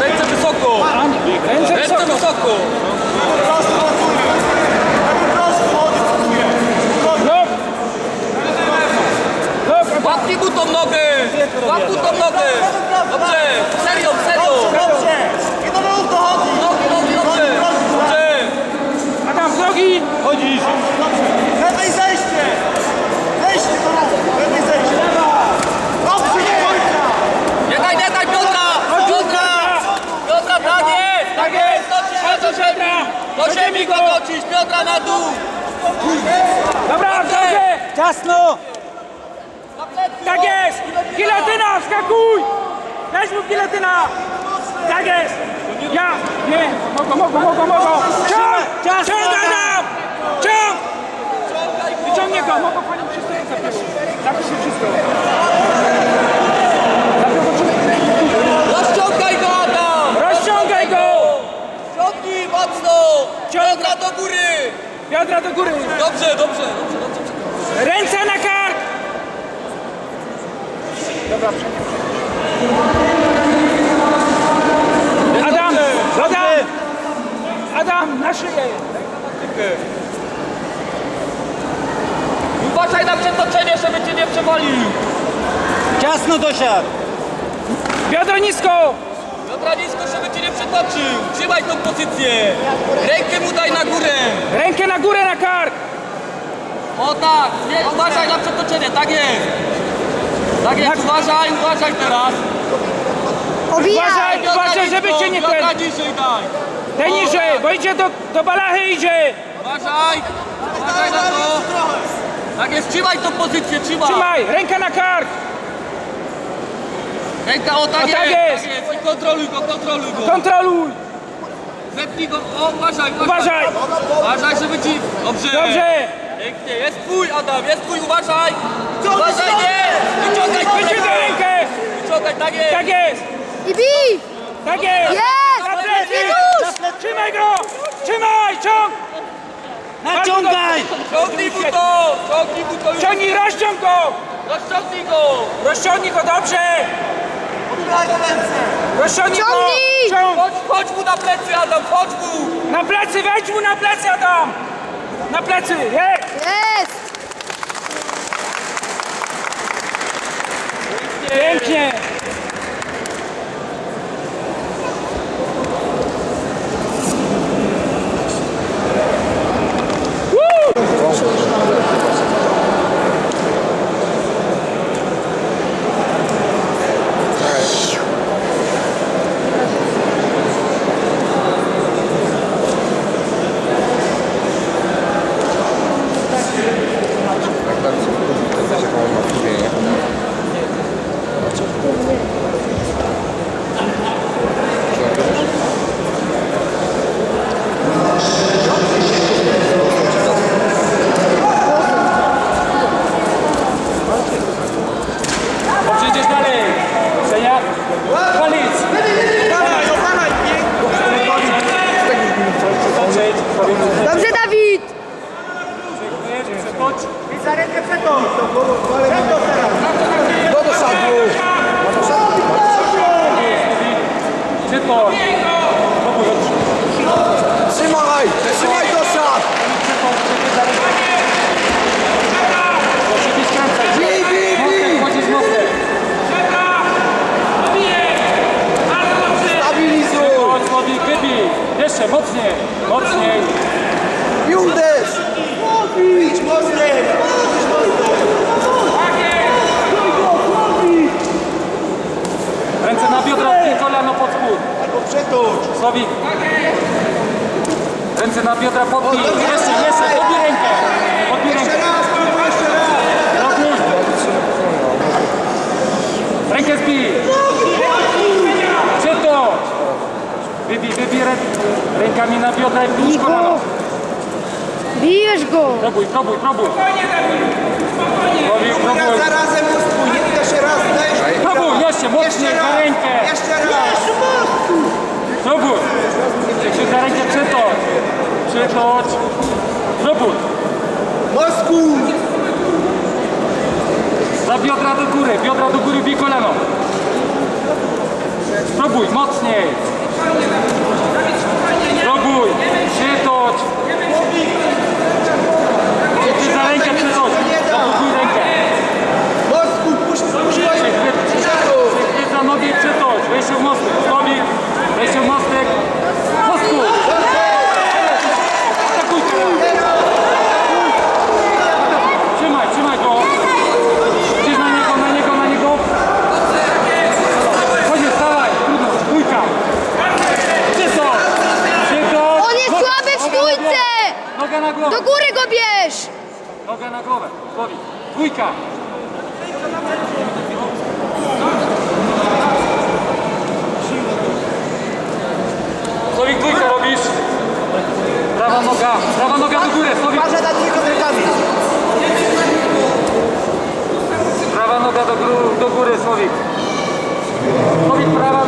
Ręce wysoko! Ręce wysoko! No. Łapki mu tą nogę! Łapku tą nogę! Dobrze! Serio, serio! Dobrze! I do nóg dochodzi! Nogi, nogi, dobrze! Dobrze! A tam z nogi! Chodzisz! Do ziemi go docisz! Piotra na dół! Dobra, dobrze! Ciasno! Tak jest! Gilotyna, wskakuj! Weź mu gilotyna! Tak jest! Ja! Nie! Mogą, mogą, mogą, mogą! Ciąg! Ciąg, Adam! Ciąg! Wyciągnie go! Mogą panią wszystko. Zapisz się wszystko. Rozciągaj go, Adam! Rozciągaj go! Ciągnij mocno! Piotra do góry! Biodra do góry! Dobrze, dobrze, dobrze, dobrze. Ręce na kark! Dobra, Adam! Adam! Adam, na szyję! Uważaj na przetoczenie, żeby cię nie przewalił! Ciasno dosiadł! Biodra nisko! Piotra nisko, żeby cię nie przetoczył! Trzymaj tą pozycję! Rękę mu daj na górę! Rękę na górę na kark! O tak! Nie, uważaj na przetoczenie, tak jest! Tak jest, uważaj, uważaj teraz! Uważaj, Piotra uważaj, żeby cię nie ten... niżej daj! Ten niżej, bo idzie do, do balachy idzie! Uważaj! Uważaj na to! Tak jest, trzymaj tą pozycję, trzymaj! Trzymaj, ręka na kark! Ręka, o tak, O, jest, tak jest. tak jest! I kontroluj go, kontroluj go! Kontroluj! Zepnij go, o uważaj, Uważaj! Uważaj, żeby ci... Dobrze! Dobrze! Pięknie, jest twój Adam, jest twój, uważaj! Uważaj, nie! Wyciągaj, Wyciągaj rękę! Wyciągaj, tak jest! Tak jest! I bij! Tak jest! Jest! Na plecy! Już! Trzymaj go! Trzymaj! Ciąg! Naciągaj! Ciągnij mu to! Ciągnij mu to już! Ciągnij, rozciąg go! Rozciągnij go! Rozciągnij go, dobrze! Rozciągnij go! Ciągnij! Ciąg! Chodź, chodź mu na plecy, Adam, chodź mu! Na plecy, wejdź mu na plecy, Adam! Na plecy, jest! Jest! Pięknie! Tak bardzo to też jaką on ma wpływie, Dobrze, idziesz dalej! Seniak! Walic! Opalaj, opalaj! Zobaczyć! Dobrze, Dawid! Przechodź! I za rękę przetąż! Przetąż teraz! No do sadu! Przechodź! Trzymaj! Trzymaj do sad! Proszę nie skręcać! Bij, bij, bij! Chodzisz mocno! Stabilizuj! Chodź, Słowik, wybij! Jeszcze, mocniej! Mocniej! I uderz! Idź mocniej! Ręce na biodra i kolano pod spód. Albo przetącz! Słowik! Ręce na biodra podbij! Jeszcze, jeszcze! Podbij rękę! Podbij Jeszcze rękę! raz, próbuj jeszcze raz! Podbij! Rękę zbij! Przytocz! Wybij, wybij rę... rękami na biodra i wzdłuż kolano. Bijesz go! Próbuj, próbuj, próbuj! Słowik, Raz próbuj! za razem uspój, nie jeszcze raz, daj! Próbuj, jeszcze, mocniej, raz! rękę! Jeszcze raz! Standort Do góry go bierz! Noga na głowę, powiedz. Dwójka. Słowik dwójkę robisz. Prawa noga, prawa noga do góry, Słowik. Uważaj na tylko rękami. Prawa noga do, góry, do góry, Słowik. Słowik, prawa